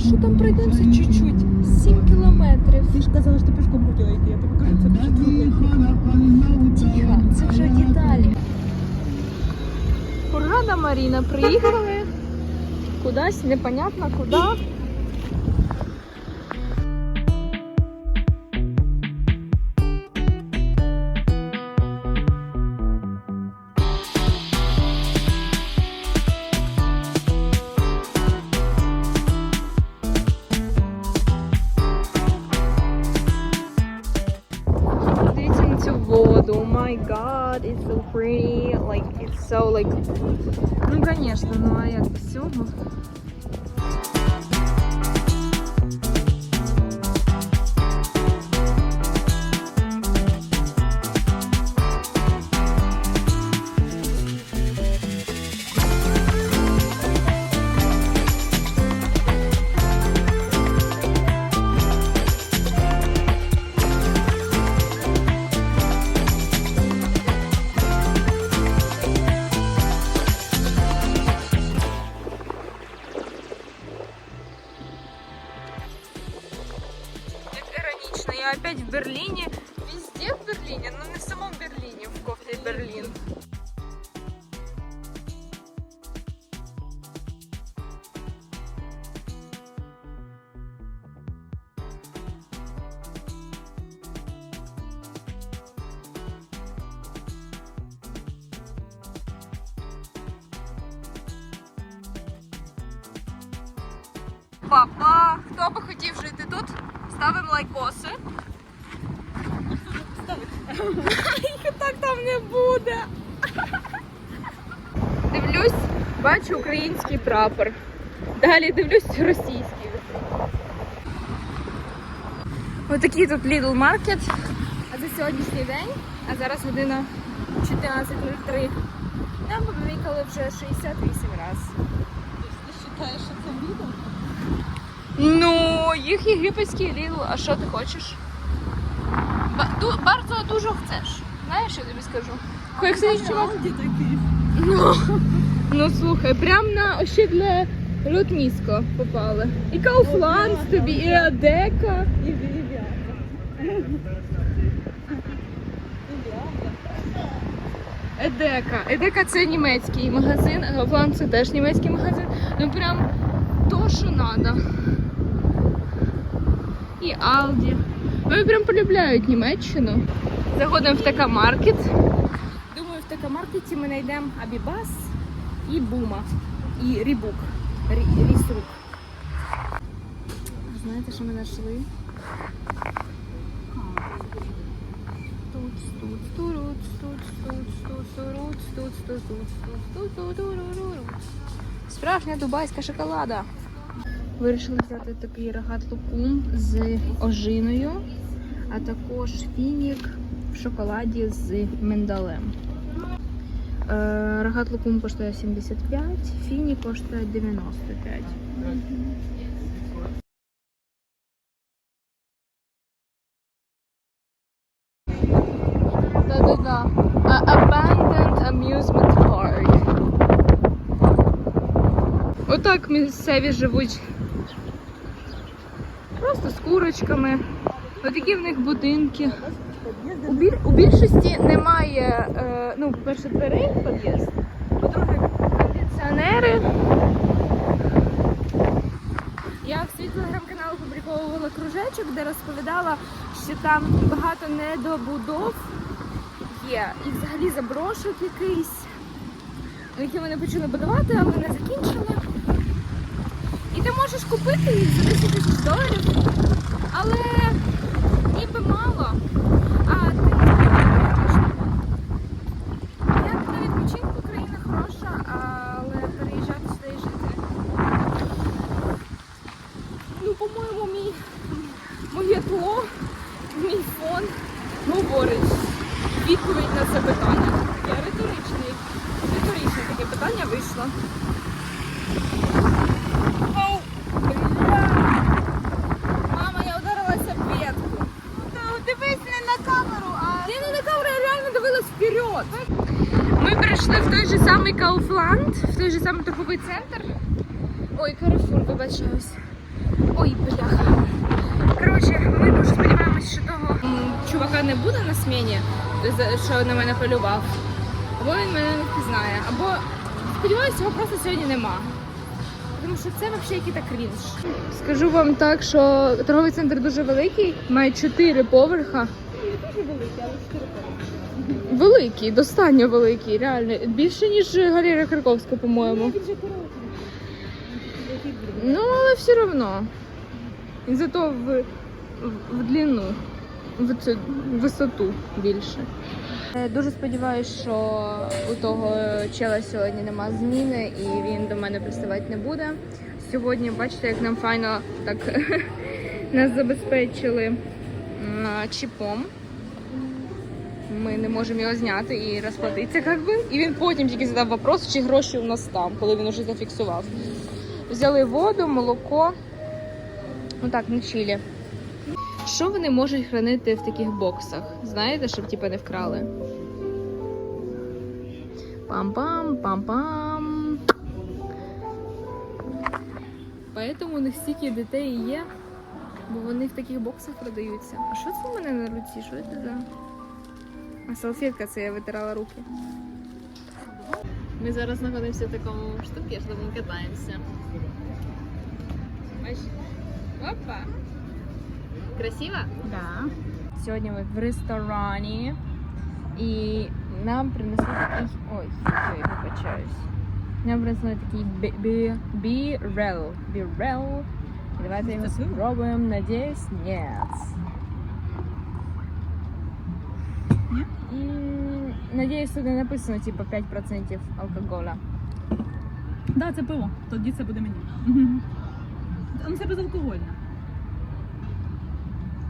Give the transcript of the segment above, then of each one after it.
здається, що там пройдемося чуть-чуть. 7 кілометрів. Ти ж казала, що ти пішком хотіла йти. Я тобі кажу, це дуже. Тихо, це вже деталі. Ургада Маріна приїхали. Кудись, непонятно куди. Pretty. Like, it's so like... Ну, конечно, ну а як без цього? Папа, хто би хотів жити тут, ставимо лайкоси. Їх так там не буде. Дивлюсь, бачу український прапор. Далі дивлюсь російський. Отакий тут Lidl Market. А це сьогоднішній день, а зараз година 14.03. Нам побікали вже 68 разів. Ти вважаєш, що це відео? Ну, їх єгипетський Lidl, а що ти хочеш? Ба- ду- Bardzo dużo chcesz. Знаєш, я тобі скажу. Сидиш, чувак? Ну, ну слухай, прям на ощідне лютнісько попали. І Kaufland тобі, і Адека. І. Едека. Едека це німецький магазин, а Kaufland це теж німецький магазин. Ну прям то, що треба. І Алді. Вони прям полюбляють Німеччину. Заходимо в така маркет. Думаю, в така маркеті ми знайдемо Абібас і Бума. І Рібук. Рі- Рісрук. Знаєте, що ми знайшли? Туц, туц, туруц, туц, туц, туц, туруц, туц, туц, туц, туц, туц, туруруру. Справжня дубайська шоколада. Вирішили взяти такий рогат лукум з ожиною, а також фінік в шоколаді з миндалем. Е, Рогат лукум коштує 75, фінік коштує 95. Отак місцеві живуть. Просто з курочками. Отакі в них будинки. У, біль... у більшості немає, е, ну, по-перше, дверей під'їзд, по-друге, кондиціонери. Я в свій телеграм-канал опубліковувала кружечок, де розповідала, що там багато недобудов є. І взагалі заброшок якийсь, які вони почали будувати, але не закінчили. І ти можеш купити їх за 10 тисяч доларів, але ніби мало. А ти не знаєш. Як на відпочинку країна хороша, але переїжджати сюди і жити. Ну, по-моєму, мій моє тло, мій фон говорить відповідь на це питання. Я риторичний, риторичне таке питання вийшло. Оу! Бля! Мама, я ударилася в ветку. Дивись не на камеру, а Я не на камеру, я реально дивилась вперед. Ми прийшли в той же самий Kaufland, в той же самий торговий центр. Ой, Carrefour, вибачаюсь. Ой, бляха. Коротше, ми дуже сподіваємось, що того м, чувака не буде на сміні, що на мене полював. Або він мене не впізнає, або сподіваюся, його просто сьогодні нема. Тому що це взагалі який-то крінж. Скажу вам так, що торговий центр дуже великий, має чотири поверха. Великий, достатньо великий, реально. Більше, ніж галерія Харковська, по-моєму. Ну, але все одно. Зато в, в, в длину, висоту більше. Е, Дуже сподіваюся, що у того чела сьогодні нема зміни і він до мене приставати не буде. Сьогодні, бачите, як нам файно так нас забезпечили чіпом. Ми не можемо його зняти і розплатитися, як би. І він потім тільки задав вопрос, чи гроші у нас там, коли він уже зафіксував. Взяли воду, молоко. Отак, на чилі. Що вони можуть хранити в таких боксах? Знаєте, щоб типу не вкрали? Пам-пам, пам-пам. Поэтому у них стільки дітей є, бо вони в таких боксах продаються. А що це у мене на руці? Що це за? А салфетка це я витирала руки. Ми зараз знаходимося в такому штуці, що ми катаємося. Опа! Красиво? Да. Сьогодні ми в ресторані і нам принесли такий. Ой, ой, вибачаюсь. Нам принесли такий бі- бі- бірел. Бірел. І Давайте його Це пиво? спробуємо. Надіюсь, ні. Ні? М, Надіюсь, тут не написано типу 5% алкоголя. Да, це пиво. Тоді це буде мені. Ну це безалкогольне.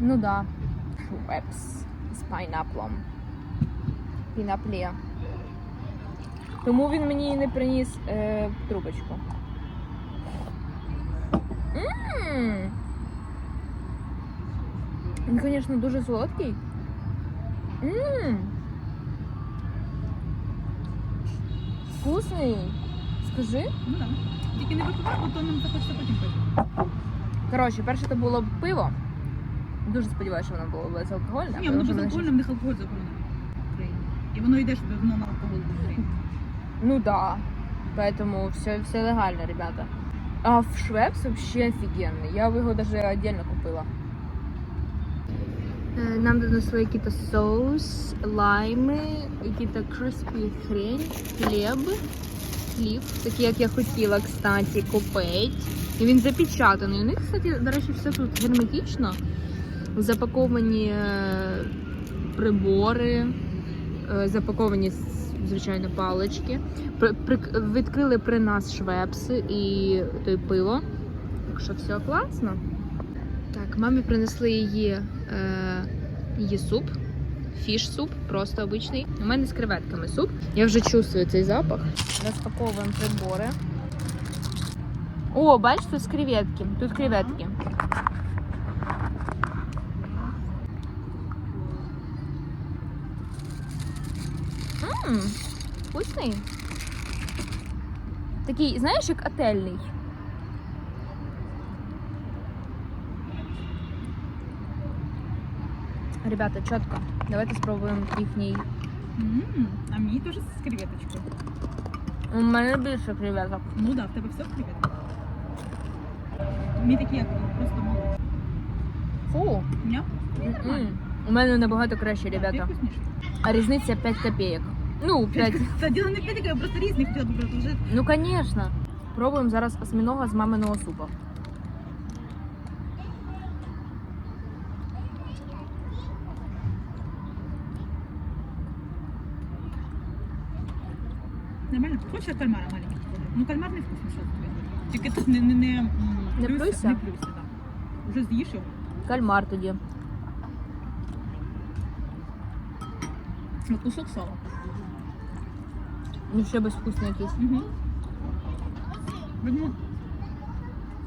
Ну да. Швепс з пайнаплом. Пінаплє. Тому він мені не приніс е, трубочку. М! Він, звісно, дуже солодкий. М! Вкусний. Скажи. Ну так. Тільки не випивай, бо то нам захочеться потім пити. Коротше, перше то було пиво. Дуже сподіваюся, що воно було безалкогольне. Ні, воно мене безалкогольне, в них алкоголь заборонений в Україні. І воно йде, щоб воно на алкоголь в Україні. Ну да. Поэтому все, все легально, ребята. А в Швепс вообще офигенный. Я его даже отдельно купила. Нам донесли якийсь соус, лайми, який-то криспі хрень, хліб, хліб, такий, як я хотіла, кстати, купити. І він запечатаний. У них, кстати, до речі, все тут герметично. Запаковані е, прибори, е, запаковані, звичайно, палички. Відкрили при нас швепси і той пиво. Так що все класно. Так, мамі принесли її, е, її суп. Фіш суп, просто обичний. У мене з креветками суп. Я вже чувствую цей запах. Розпаковуємо прибори. О, бачиш, тут креветки. Тут креветки. Ммм, вкусний. Такий, знаєш, як отельний. Ребята, чітко. Давайте спробуємо їхній. М, А мені теж з креветочкою. У мене більше креветок. Ну так, в тебе все в креветках. Мені такі, як просто молодь. Фу. Ня? М-м. У мене набагато краще, ребята. А різниця 5 копійок. Ну, 5. Та діло не в п'ятиках, я просто різні хотіла б предложити. Ну, звісно. Пробуємо зараз осьмінога з маминого супу. Нормально? Хочеш кальмара маленький? Ну кальмар не вкусний, що тобі. Тільки тут не, не, не, м, Не плюйся? Не плюйся, так. Уже з'їш його. Кальмар тоді. Ну, кусок сала. Ну, ще безвкусний якийсь. Угу. Видно,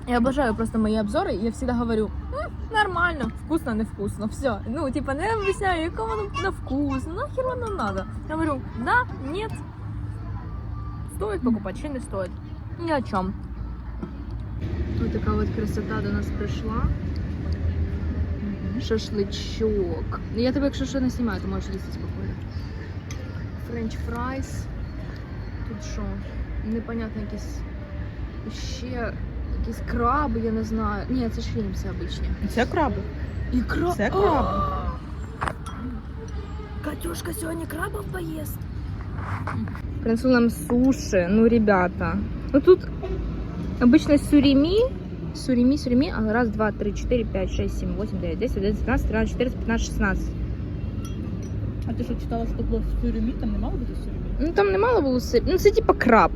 Я обожаю просто мої обзори, і я всегда говорю, «М, нормально, вкусно, невкусно, все. Ну, типа, не объясняю, яка воно на вкус, ну, нахер воно надо. Я говорю, да, нет. Стоит покупать, чи не стоит. Ни о чем. Ось така от красота до нас прийшла. Шашличок. Ну, Я тебе, якщо що, не знімаю, ти можеш їсти спокійно. Френч фрайс. Тут що? Непонятно якісь ще якісь краби, я не знаю. Ні, це шрімси обичні. Це краби. Ікра. Це краби. Катюшка сьогодні крабов поїсть. Принесу нам суши, ну, ребята. Ну тут обычно сурими, сурими, сурими, а раз, два, три, четыре, пять, шесть, семь, восемь, девять, десять, одиннадцать, двенадцать, тринадцать, четырнадцать, пятнадцать, шестнадцать. А ти що читала, що було в сюрімі? Там не мало бути сюрімі? Ну там немало було сир. Ну це типа краб.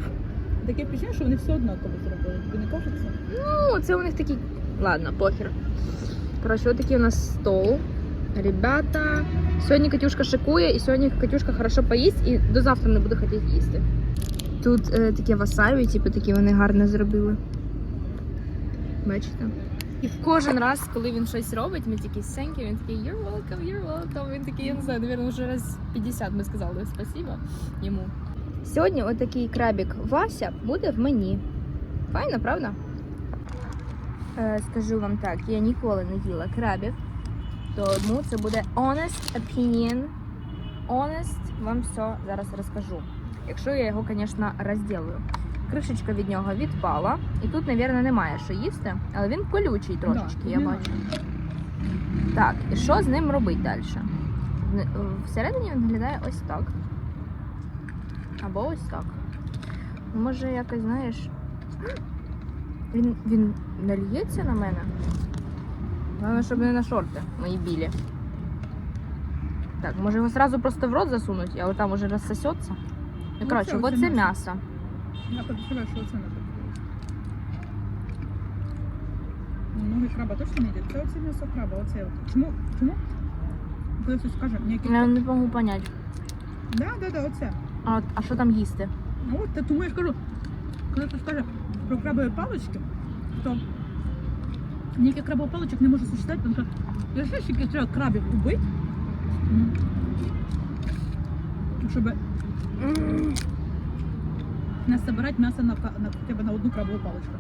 Таке впечатлення, що вони все однаково зробили. Тобі не кажеться? Ну, це у них такий. Ладно, похер. Коротше, от такий у нас стол. Ребята. Сьогодні Катюшка шикує, і сьогодні Катюшка хорошо поїсть, і до завтра не буде хотіти їсти. Тут е, таке васабі, типу, такі вони гарно зробили. Бачите? І кожен раз, коли він щось робить, ми такі сеньки, він такий you're welcome, you're welcome. Він такий, я не знаю, навірно, вже раз 50 ми сказали спасибо йому. Сьогодні отакий крабік Вася буде в мені. Файно, правда? Е, скажу вам так, я ніколи не їла крабів, тому це буде honest opinion. Honest, вам все зараз розкажу. Якщо я його, звісно, розділю. Кришечка від нього відпала, і тут, мабуть, немає що їсти, але він колючий трошечки, тут я немає. бачу. Так, і що з ним робити далі? Всередині він виглядає ось так. Або ось так. Може, якось, знаєш. Він, він нальється на мене. Головне, щоб не на шорти мої білі. Так, може його сразу просто в рот засунуть, а там уже розсосеться. Ну, Ну, коротше, оце м'ясо. Я подозреваю, що це не. Ну, Ноги краба точно не йде. Це оце м'ясо краба, оце от. Чому? Чому? Коли хтось скаже, ніяких... Я не можу поняти. Да, да, да, оце. А, а що там їсти? Ну от, та тому я ж кажу, коли хтось каже про крабові палички, то ніяких крабових паличок не може существувати, тому що знаю, скільки треба крабів убити, щоб не збирати м'ясо на, ка- на, хоча б на одну крабову паличку.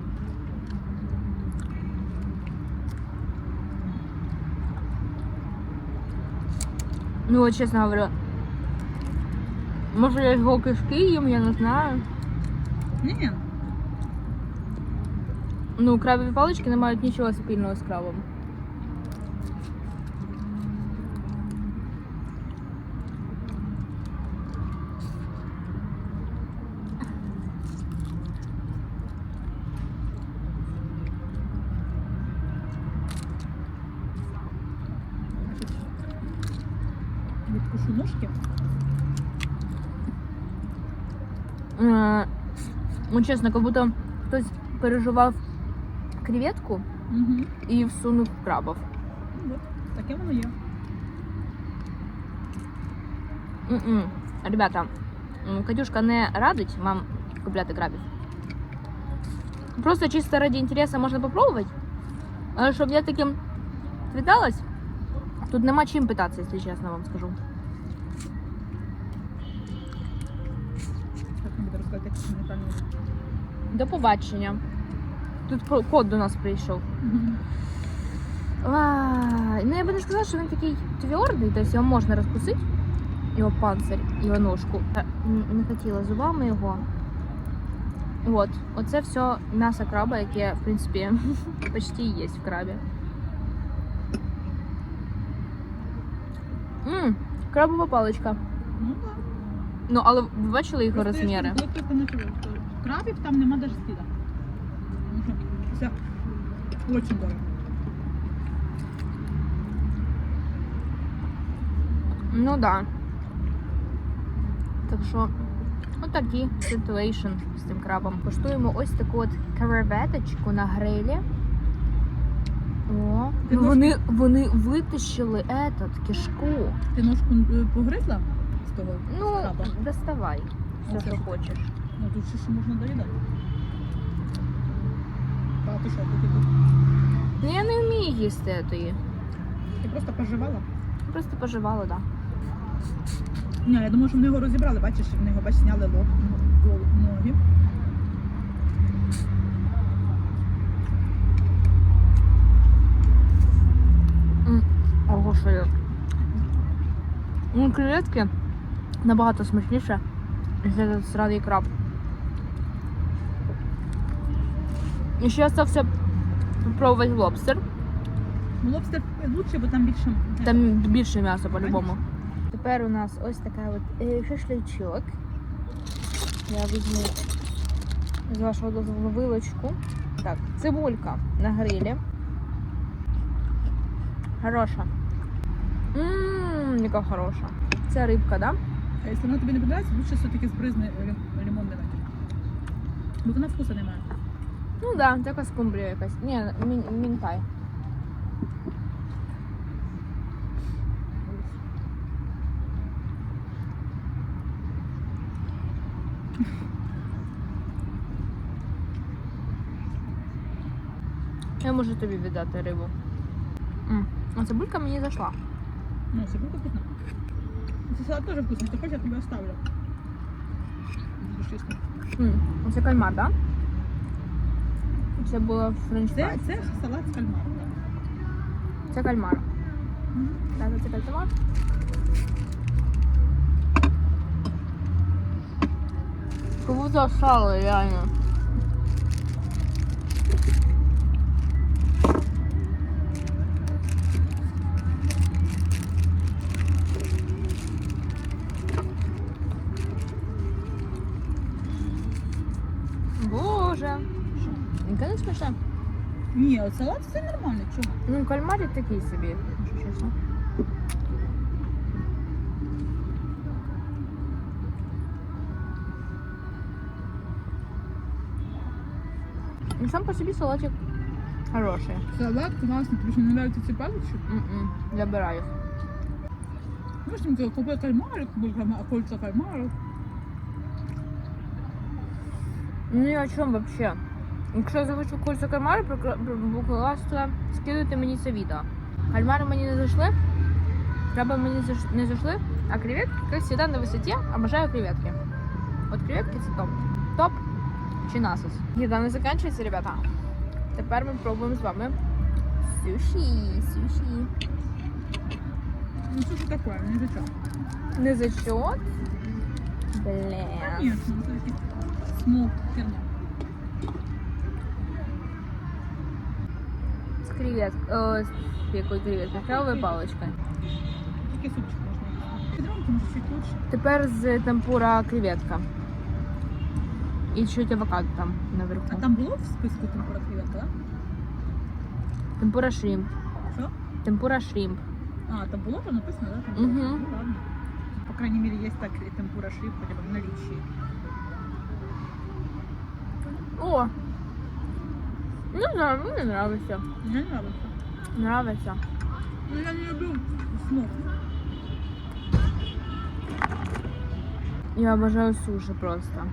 Ну, от чесно говорю. Може я його кишки їм, я не знаю. Ні-ні, Ну, крабові палички не мають нічого спільного з крабом. Ну, чесно, як будто хтось переживав креветку Угу. і всунув крабов. Ну, от, таке воно є. М-м. Ребята, м, Катюшка не радить вам купляти крабів. Просто чисто ради інтересу можна попробувати. Але щоб я таким питалась, тут нема чим питатися, якщо чесно вам скажу. Так не буду розказати, як це неправильно. До побачення. Тут кот до нас прийшов. Ай, ну я би не сказала, що він такий твердий, тобто його можна розкусити, його панцирь, його ножку. Не хотіла зубами його. От, оце все м'ясо краба, яке, в принципі, почти є в крабі. Мм, крабова паличка. Ну. Ну, але ви бачили його розміри? Крабів там нема навіть що Це дуже дорого. Ну да. Так що, отакі ситуейшн з цим крабом. Коштуємо ось таку от креветочку на грилі. О, ну вони, вони витащили этот, кишку. Ти ножку е, погризла з того? Ну, краба? доставай все, що хочеш. Ну тут ще що можна доїдати. А ти що, ти тут? Ну, я не вмію їсти тої. Ти просто поживала? Просто поживала, так. Не, я думаю, що вони його розібрали, бачиш, вони його бач, сняли лоб, ну, лоб, ноги. Ого, що я. Ну, креветки набагато смачніше за сраний краб. І ще остався попробувати лобстер. Лобстер лучше, бо там більше. Там більше м'яса по-любому. Тепер у нас ось така от е, шашличок. Я візьму з вашого дозволу вилочку. Так, цибулька на грилі. Хороша. Ммм, яка хороша. Це рибка, да? Якщо вона тобі не подобається, лучше все-таки збризни лі- лимонний натяк. Бо вона вкусу немає. Ну да, така скумбрія якась. Ні, мін, мінтай. Я можу тобі віддати рибу. М, А цибулька мені зайшла. Ну, цибулька вкусна. Це салат теж вкусний, ти хочеш, я тобі оставлю. Будеш чисто. М, Це кальмар, так? Да? Це було френч Це, це салат з кальмаром. Це кальмар. Так, це кальмар. Кому-то сало, реально. Яке не смішне. Ні, от салат все нормально, чого? Ну, кальмарик такий собі, якщо чесно. Ну, сам по собі салатик хороший. Салат класний, тобі що не нравиться ці палички? М-м, Забираю. Можеш там купити кальмарик, купити кольця кальмару. Ну ні о чому вообще. Якщо я захочу кольця кальмари, будь ласка, скидуйте мені це відео. Кальмари мені не зайшли, краби мені не зайшли, а креветки, як завжди, на висоті, обожаю креветки. От креветки це топ. Топ чи насос. Їда не закінчується, ребята. Тепер ми пробуємо з вами суші. Суші. Ну що це таке? Не за чого. Не за счет? Бля. Конечно, смок, херня. С кревет... С якою супчик можна. Підрамки може чуть лучше. Тепер з темпура креветка. І чуть авокадо там наверху. А там було в списку темпура креветка, да? Темпура шримп. Що? Темпура шримп. А, там було там написано, да? Темпура шримп, ну ладно. По крайней мере, есть так темпура шрип, хотя бы в наличии. О! Ну да, мені нравится. Мне нравится. Нравится. Но я не люблю смок. Я обожаю суши просто.